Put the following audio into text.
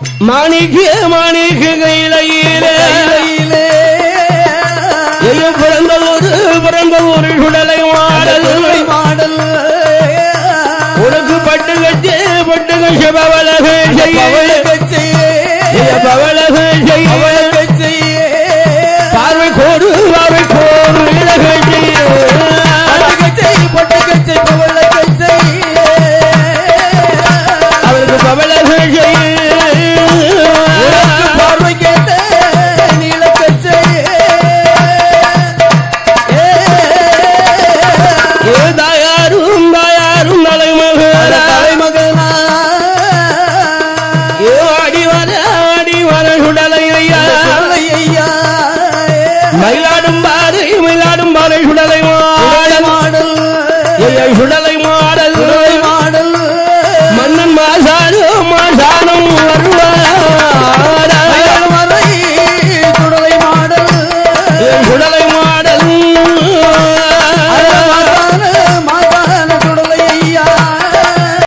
மாணிக்க மாணிக்க கையிலே. பிறந்த ஒரு பிறந்த ஒரு சுடலை மாடல். மாடல். உனக்கு பட்டு கட்டி பட்டு கட்சி பவலகை பவள செய்ய. கச்சையே பவலகை பவள செய்ய. கச்சையே பார்வை கோடு பார்வை கோடு இலகை பட்டு அவருக்கு சுடலை சுடலை மாடல் சுடலை மாடல்